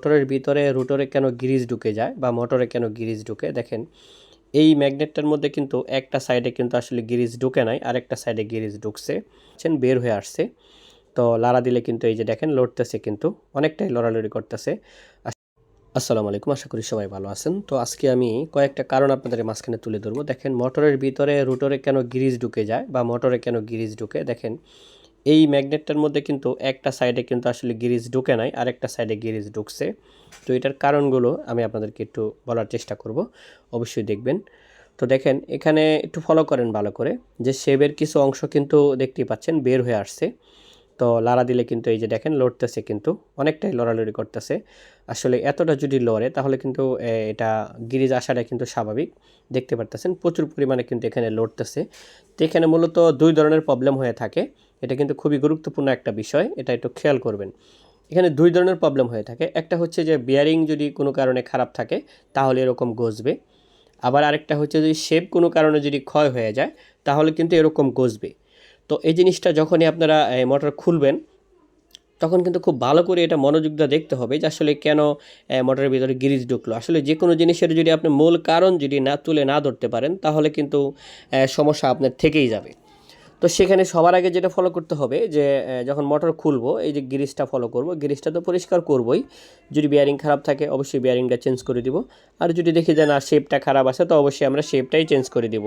মোটরের ভিতরে রোটরে কেন গ্রিজ ঢুকে যায় বা মোটরে কেন গ্রিজ ঢুকে? দেখেন, এই ম্যাগনেটটার মধ্যে কিন্তু একটা সাইডে কিন্তু আসলে গ্রিজ ঢুকে নাই আর একটা সাইডে গ্রিজ ঢুকছে। বের হয়ে আসছে। তো লাড়া দিলে কিন্তু এই যে দেখেন, লড়তেছে কিন্তু, অনেকটাই লড়ালড়ি করতেছে। আসসালামু আলাইকুম, আশা করি সবাই ভালো আছেন। তো আজকে আমি কয়েকটা কারণ আপনাদের মাঝখানে তুলে ধরবো। দেখেন, মোটরের ভিতরে রোটরে কেন গ্রিজ ঢুকে যায় বা মোটরে কেন গ্রিজ ঢুকে? দেখেন এই ম্যাগনেটটার মধ্যে কিন্তু একটা সাইডে কিন্তু আসলে গিরিজ ঢুকে নাই আর একটা সাইডে গিরিজ ঢুকছে। তো এটার কারণগুলো আমি আপনাদেরকে একটু বলার চেষ্টা করব, অবশ্যই দেখবেন। তো দেখেন, এখানে একটু ফলো করেন ভালো করে, যে শেবের কিছু অংশ কিন্তু দেখতেই পাচ্ছেন, বের হয়ে আসছে। তো লাড়া দিলে কিন্তু এই যে দেখেন, লড়তেছে কিন্তু, অনেকটাই লড়ালড়ি করতেছে। আসলে এতটা যদি লড়ে, তাহলে কিন্তু এটা গিরিজ আসাটা কিন্তু স্বাভাবিক। দেখতে পারতেছেন, প্রচুর পরিমাণে কিন্তু এখানে লড়তেছে। তো এখানে মূলত দুই ধরনের প্রবলেম হয়ে থাকে। এটা কিন্তু খুবই গুরুত্বপূর্ণ একটা বিষয়, এটা একটু খেয়াল করবেন। এখানে দুই ধরনের প্রবলেম হয়ে থাকে। একটা হচ্ছে যে বিয়ারিং যদি কোনো কারণে খারাপ থাকে, তাহলে এরকম গজবে আবার আরেকটা হচ্ছে যদি শেপ কোনো কারণে যদি ক্ষয় হয়ে যায়, তাহলে কিন্তু এরকম গজবে তো এই জিনিসটা যখনই আপনারা মোটর খুলবেন, তখন কিন্তু খুব ভালো করে এটা মনোযোগ দেখতে হবে যে আসলে কেন মোটরের ভিতরে গিরিজ ঢুকলো। আসলে যে কোনো জিনিসের যদি আপনি মূল কারণ যদি না তুলে না ধরতে পারেন, তাহলে কিন্তু সমস্যা আপনার থেকেই যাবে। তো সেখানে সবার আগে যেটা ফলো করতে হবে যে যখন মোটর খুলবো, এই যে গিরিজটা ফলো করব গিরিজটা তো পরিষ্কার করবই। যদি বিয়ারিং খারাপ থাকে, অবশ্যই বিয়ারিংটা চেঞ্জ করে দিব। আর যদি দেখি যে না শেপটা খারাপ আছে, তো অবশ্যই আমরা শেপটাই চেঞ্জ করে দিব।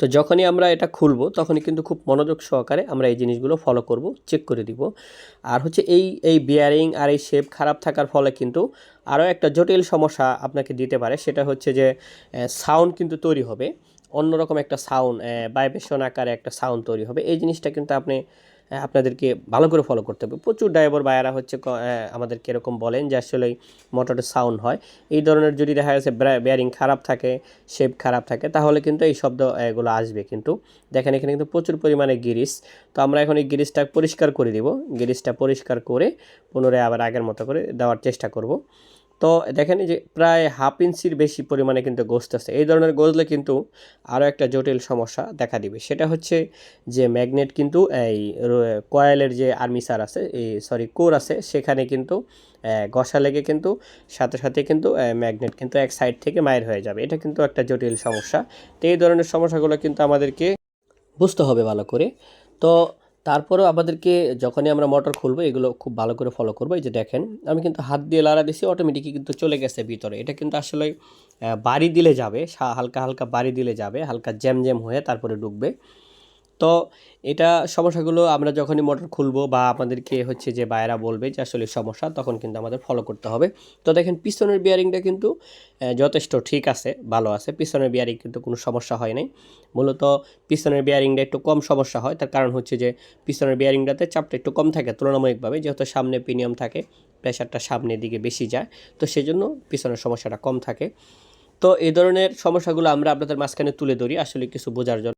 তো যখনই আমরা এটা খুলবো, তখনই কিন্তু খুব মনোযোগ সহকারে আমরা এই জিনিসগুলো ফলো করব চেক করে দিব। আর হচ্ছে এই এই বিয়ারিং আর এই শেপ খারাপ থাকার ফলে কিন্তু আরও একটা জটিল সমস্যা আপনাকে দিতে পারে, সেটা হচ্ছে যে সাউন্ড কিন্তু তৈরি হবে। অন্যরকম একটা সাউন্ড ভাইব্রেশন আকারে একটা সাউন্ড তৈরি হবে। এই জিনিসটা কিন্তু আপনি আপনাদেরকে ভালো করে ফলো করতে হবে। প্রচুর ড্রাইভার বায়ারা হচ্ছে আমাদেরকে এরকম বলেন যে আসলে মোটরের সাউন্ড হয়। এই ধরনের যদি দেখা যাচ্ছে বেয়ারিং খারাপ থাকে শেপ খারাপ থাকে, তাহলে কিন্তু এই শব্দ এগুলো আসবে কিন্তু। দেখেন এখানে কিন্তু প্রচুর পরিমাণে গিরিস তো আমরা এখন এই গিরিসটা পরিষ্কার করে দিব। গিরিসটা পরিষ্কার করে পুনরায় আবার আগের মতো করে দেওয়ার চেষ্টা করব। তো দেখেন যে প্রায় হাফ ইঞ্চির বেশি পরিমাণে কিন্তু গোস্ত আছে। এই ধরনের গজলে কিন্তু আরও একটা জটিল সমস্যা দেখা দিবে। সেটা হচ্ছে যে ম্যাগনেট কিন্তু এই কয়েলের যে আর্মিসার আছে, এই সরি কোর আছে, সেখানে কিন্তু ঘষা লেগে কিন্তু, সাথে সাথে কিন্তু ম্যাগনেট কিন্তু এক সাইড থেকে মায়ের হয়ে যাবে। এটা কিন্তু একটা জটিল সমস্যা। তো এই ধরনের সমস্যাগুলো কিন্তু আমাদেরকে বুঝতে হবে ভালো করে। তো তারপরেও আমাদেরকে যখনই আমরা মোটর খুলবো, এগুলো খুব ভালো করে ফলো করব। এই যে দেখেন, আমি কিন্তু হাত দিয়ে লাড়া দিছি অটোমেটিকই কিন্তু চলে গেছে ভিতরে। এটা কিন্তু আসলে বাড়ি দিলে যাবে হালকা হালকা বাড়ি দিলে যাবে, হালকা জ্যাম জ্যাম হয়ে তারপরে ঢুকবে। তো এটা সমস্যাগুলো আমরা যখনই মোটর খুলবো বা আমাদেরকে হচ্ছে যে বায়রা বলবে যে আসলে সমস্যা, তখন কিন্তু আমাদের ফলো করতে হবে। তো দেখেন পিছনের বিয়ারিংটা কিন্তু যথেষ্ট ঠিক আছে, ভালো আছে। পিছনের বিয়ারিং কিন্তু কোনো সমস্যা হয় নাই। মূলত পিছনের বিয়ারিংটা একটু কম সমস্যা হয়। তার কারণ হচ্ছে যে পিছনের বিয়ারিংটাতে চাপটা একটু কম থাকে তুলনামূলকভাবে, যেহেতু সামনে প্রিমিয়াম থাকে প্রেশারটা সামনের দিকে বেশি যায়, তো সেজন্য পিছনের সমস্যাটা কম থাকে। তো এই ধরনের সমস্যাগুলো আমরা আপনাদের মাঝখানে তুলে ধরি আসলে কিছু বোঝার জন্য।